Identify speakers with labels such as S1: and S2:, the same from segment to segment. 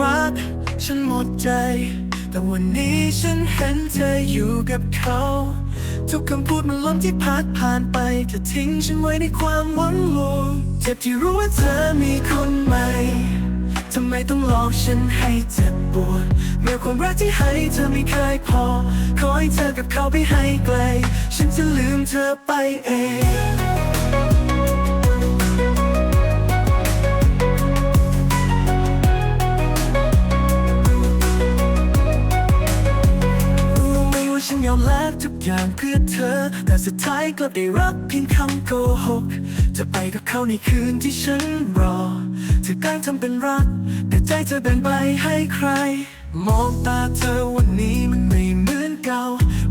S1: รักฉันหมดใจ แต่วันนี้ฉันเห็นเธออยู่กับเขา ทุกคำพูดมันล้มที่พัดผ่านไปเธอทิ้งฉันไว้ในความหวังลวงเจ็บที่รู้ว่าเธอมีคนใหม่ทำไมต้องหลอกฉันให้เจ็บปวดเมื่อความรักที่ให้เธอไม่เคยพอ ขอให้เธอกับเขาไปให้ไกล ฉันจะลืมเธอไปเอง กทุกอย่างเพื่อเธอ แต่สุดท้ายกลับได้รับเพียงคำโกหก จะไปกับเขาในคืนที่ฉันรอเธอแกล้งทำเป็นรัก แต่ใจเธอแบ่งไปให้ใคร มองตาเธอวันนี้มันไม่เหมือนเก่า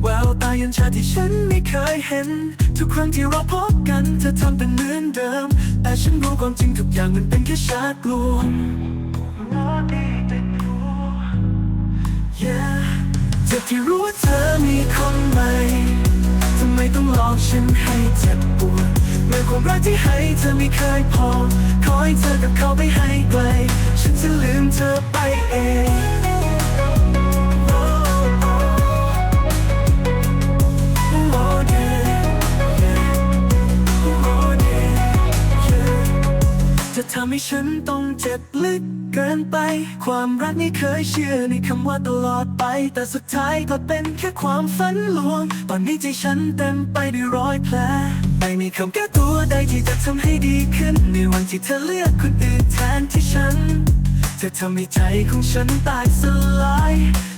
S1: แววตายันชาที่ฉันไม่เคยเห็น ทุกครั้งที่เราพบกันเธอทำเป็นเหมือนเดิม แต่ฉันรู้ความจริงทุกอย่างมันเป็นแค่ชาติลวง Yeah เจ็บ ที่รู้ว่าเธอมีคนใหม่ทำไมต้องหลอกฉันให้เจ็บปวดเมื่อความรักที่ให้เธอไม่เคยพอ ขอให้เธอกับเขาไปให้ไกล ฉันจะลืมเธอไปเอง ให้ฉันต้องเจ็บลึกเกินไป ความรักไม่เคยเชื่อในคำว่าตลอดไป แต่สุดท้ายก็เป็นแค่ความฝันลวง ตอนนี้ใจฉันเต็มไปด้วยรอยแผลไม่มีคำแก้ตัวใดที่จะทำให้ดีขึ้น ในวันที่เธอเลือกคนอื่นแทนที่ฉัน เธอทำให้ใจของฉันแตกสลาย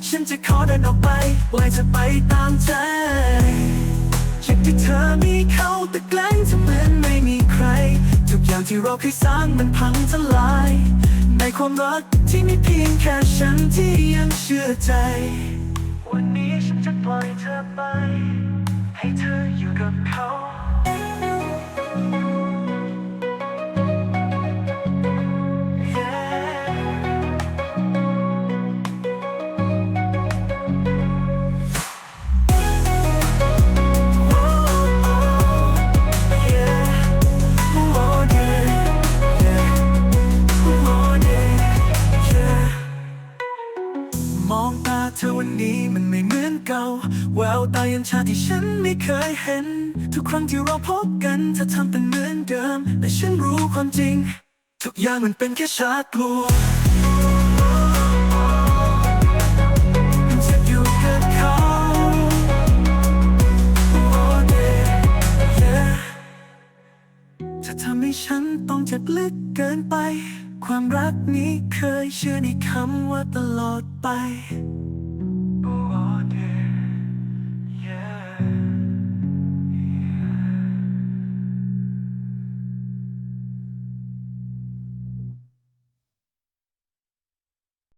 S1: ฉันจะขอเดินออกไปปล่อยเธอไปตามใจอยากที่เธอมีเขาแต่แกล้งทำ ที่เราเคยสร้างมันพังทลาย ในความรักที่มีเพียงแค่ฉันที่ยังเชื่อใจ วันนี้ฉันจะปล่อยเธอไป ให้เธออยู่กับเขา มองตาเธอวันนี้มันไม่เหมือนเก่า แววตายันชาที่ฉันไม่เคยเห็น ทุกครั้งที่เราพบกันเธอทำเป็นเหมือนเดิม แต่ฉันรู้ความจริง ทุกอย่างมันเป็นแค่ชาติกลัวจะอยู่กับเขา Oh, yeah, yeah จะทำให้ฉันต้องเจ็บลึกเกินไป ความรักนี้เคยเชื่อในคำว่าตลอดไป